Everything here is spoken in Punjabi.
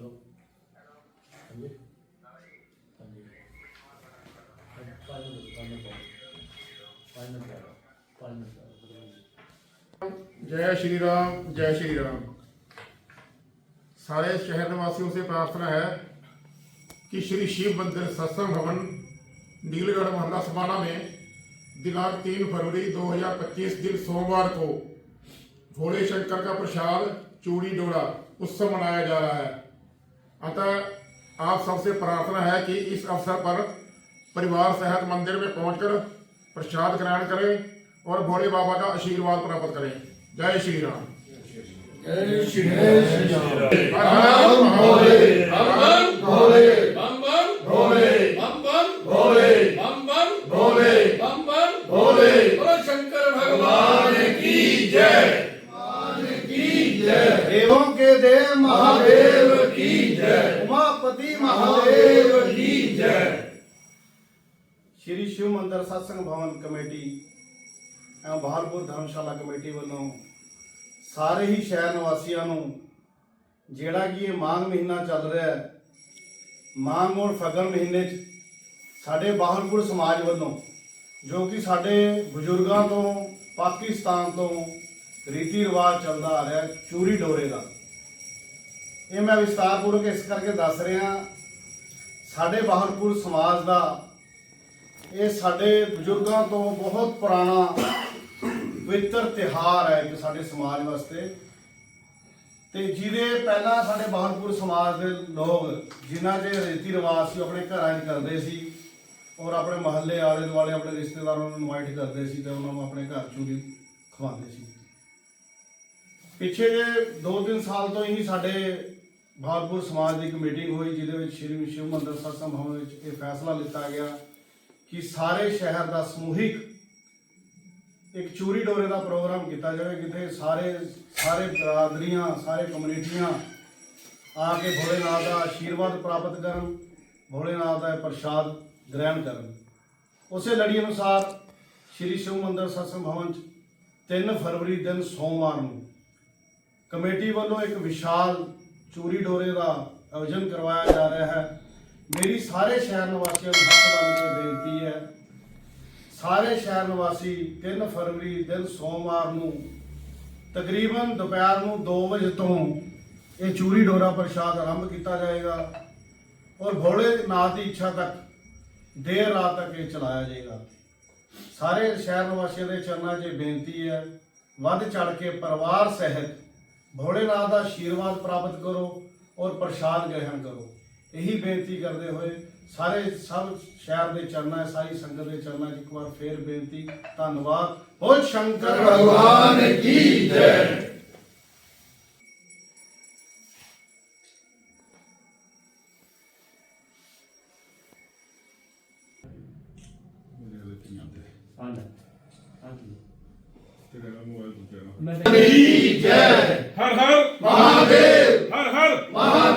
हेलो हाँ जी। हाँ जी। जय श्री राम, जय श्री राम। सारे शहर निवासियों से प्रार्थना है कि श्री शिव मंदिर सत्संग भवन, नीलगढ़ मोहल्ला समाना में दिनांक तीन फरवरी 2025 दिन सोमवार को भोले शंकर का प्रसाद, चूड़ी डोड़ा उत्सव मनाया जा रहा है। अतः आप सबसे प्रार्थना है कि इस अवसर पर परिवार सहित मंदिर में पहुंचकर प्रसाद ग्रहण करें और भोले बाबा का आशीर्वाद प्राप्त करें जय श्री राम जय श्री राम भोले भोले भोले भोले बम भोले शंकर भगवान की जय ਪਤੀ ਮਹਾਦੇਵ ਜੀ ਜੈ। ਸ਼੍ਰੀ ਸ਼ਿਵ ਮੰਦਰ ਸਤਸੰਗ ਭਵਨ ਕਮੇਟੀ ਐਵਂ ਬਹਾਰਪੁਰ ਧਰਮਸ਼ਾਲਾ ਕਮੇਟੀ ਵੱਲੋਂ ਸਾਰੇ ਹੀ ਸ਼ਹਿਰ ਨਿਵਾਸੀਆਂ ਨੂੰ ਜਿਹੜਾ ਕਿ ਇਹ ਮਾਘ ਮਹੀਨਾ ਚੱਲ ਰਿਹਾ ਹੈ, ਮਾਘ ਔਰ ਫਗਣ ਮਹੀਨੇ 'ਚ ਸਾਡੇ ਬਾਹਰਪੁਰ ਸਮਾਜ ਵੱਲੋਂ, ਜੋ ਕਿ ਸਾਡੇ ਬਜ਼ੁਰਗਾਂ ਤੋਂ, ਪਾਕਿਸਤਾਨ ਤੋਂ ਰੀਤੀ ਰਿਵਾਜ ਚੱਲਦਾ ਆ ਰਿਹਾ ਚੂਰੀ ਡੋਰੇ ਦਾ। ਇਹ ਮੈਂ ਵਿਸਤਾਰਪੂਰਵਕ ਇਸ ਕਰਕੇ ਦੱਸ ਰਿਹਾ, ਸਾਡੇ ਬਾਹਰਪੁਰ ਸਮਾਜ ਦਾ ਇਹ ਸਾਡੇ ਬਜ਼ੁਰਗਾਂ ਤੋਂ ਬਹੁਤ ਪੁਰਾਣਾ ਪਵਿੱਤਰ ਤਿਹਾਰ ਹੈ ਇੱਕ ਸਾਡੇ ਸਮਾਜ ਵਾਸਤੇ। ਤੇ ਜਿਹਦੇ ਪਹਿਲਾਂ ਸਾਡੇ ਬਾਹਰਪੁਰ ਸਮਾਜ ਦੇ ਲੋਕ ਜਿਨ੍ਹਾਂ ਦੇ ਰੀਤੀ ਰਿਵਾਜ ਸੀ, ਉਹ ਆਪਣੇ ਘਰਾਂ 'ਚ ਕਰਦੇ ਸੀ ਔਰ ਆਪਣੇ ਮਹੱਲੇ ਆਲੇ ਦੁਆਲੇ ਆਪਣੇ ਰਿਸ਼ਤੇਦਾਰਾਂ ਨੂੰ ਇਨਵਾਈਟ ਕਰਦੇ ਸੀ ਤੇ ਉਹਨਾਂ ਨੂੰ ਆਪਣੇ ਘਰ ਚੂਰੀ ਖਵਾਉਂਦੇ ਸੀ। ਪਿਛੇ ਜੇ 2-3 ਸਾਲ ਤੋਂ ਹੀ ਸਾਡੇ ਬਹਾਲਪੁਰ ਸਮਾਜ ਦੀ ਇੱਕ ਮੀਟਿੰਗ ਹੋਈ, ਜਿਹਦੇ ਵਿੱਚ ਸ਼੍ਰੀ ਸ਼ਿਵ ਮੰਦਰ ਸਤਸੰਗ ਭਵਨ ਵਿੱਚ ਇਹ ਫੈਸਲਾ ਲਿੱਤਾ ਗਿਆ ਕਿ ਸਾਰੇ ਸ਼ਹਿਰ ਦਾ ਸਮੂਹਿਕ ਇੱਕ ਚੂਰੀ ਡੋਰੇ ਦਾ ਪ੍ਰੋਗਰਾਮ ਕੀਤਾ ਜਾਵੇ, ਜਿੱਥੇ ਸਾਰੇ ਸਾਰੇ ਬਰਾਦਰੀਆਂ, ਸਾਰੇ ਕਮਿਊਨਿਟੀਆਂ ਆ ਕੇ ਭੋਲੇਨਾਥ ਦਾ ਆਸ਼ੀਰਵਾਦ ਪ੍ਰਾਪਤ ਕਰਨ, ਭੋਲੇਨਾਥ ਦਾ ਪ੍ਰਸ਼ਾਦ ਗ੍ਰਹਿਣ ਕਰਨ। ਉਸੇ ਲੜੀ ਅਨੁਸਾਰ ਸ਼੍ਰੀ ਸ਼ਿਵ ਮੰਦਰ ਸਤਸੰਗ ਭਵਨ 'ਚ 3 ਫਰਵਰੀ ਦਿਨ ਸੋਮਵਾਰ ਨੂੰ ਕਮੇਟੀ ਵੱਲੋਂ ਇੱਕ ਵਿਸ਼ਾਲ ਚੂਰੀ ਡੋਰੇ ਦਾ ਆਯੋਜਨ ਕਰਵਾਇਆ ਜਾ ਰਿਹਾ ਹੈ। ਮੇਰੀ ਸਾਰੇ ਸ਼ਹਿਰ ਨਿਵਾਸੀਆਂ ਨੂੰ ਹੱਥ ਬੰਨ੍ਹ ਕੇ ਬੇਨਤੀ ਹੈ। ਸਾਰੇ ਸ਼ਹਿਰ ਨਿਵਾਸੀ 3 ਫਰਵਰੀ ਦਿਨ ਸੋਮਵਾਰ ਨੂੰ ਤਕਰੀਬਨ ਦੁਪਹਿਰ ਨੂੰ 2 ਵਜੇ ਤੋਂ ਇਹ ਚੂਰੀ ਡੋਰਾ ਪ੍ਰਸ਼ਾਦ ਆਰੰਭ ਕੀਤਾ ਜਾਏਗਾ ਔਰ ਭੋਲੇ ਨਾਥ ਦੀ ਇੱਛਾ ਤੱਕ ਦੇਰ ਰਾਤ ਤੱਕ ਇਹ ਚਲਾਇਆ ਜਾਏਗਾ। ਸਾਰੇ ਸ਼ਹਿਰ ਨਿਵਾਸੀਆਂ ਦੇ ਚਰਨਾਂ 'ਚ ਬੇਨਤੀ ਹੈ, ਵੱਧ ਚੜ ਕੇ ਪਰਿਵਾਰ ਸਹਿਤ ਭੋਲੇਨਾਥ ਦਾ ਆਸ਼ੀਰਵਾਦ ਪ੍ਰਾਪਤ ਕਰੋ ਔਰ ਪ੍ਰਸ਼ਾਦ ਗ੍ਰਹਿਣ ਕਰੋ। ਇਹੀ ਬੇਨਤੀ ਕਰਦੇ ਹੋਏ ਸਾਰੇ ਸਭ ਸ਼ਹਿਰ ਦੇ ਚਰਨਾਂ ਸਾਰੀ ਸੰਗਤ ਦੇ ਚਰਨਾਂ 'ਚ ਇੱਕ ਵਾਰ ਫੇਰ ਬੇਨਤੀ, ਧੰਨਵਾਦ। ਹੋ ਸ਼ੰਕਰ ਭਗਵਾਨ ਕੀ ਜੈ। ਤੇਰਾ ਹਰ ਹਰ ਮਹਾਦੇਵ। ਹਰ ਹਰ ਮਹਾਦੇਵ।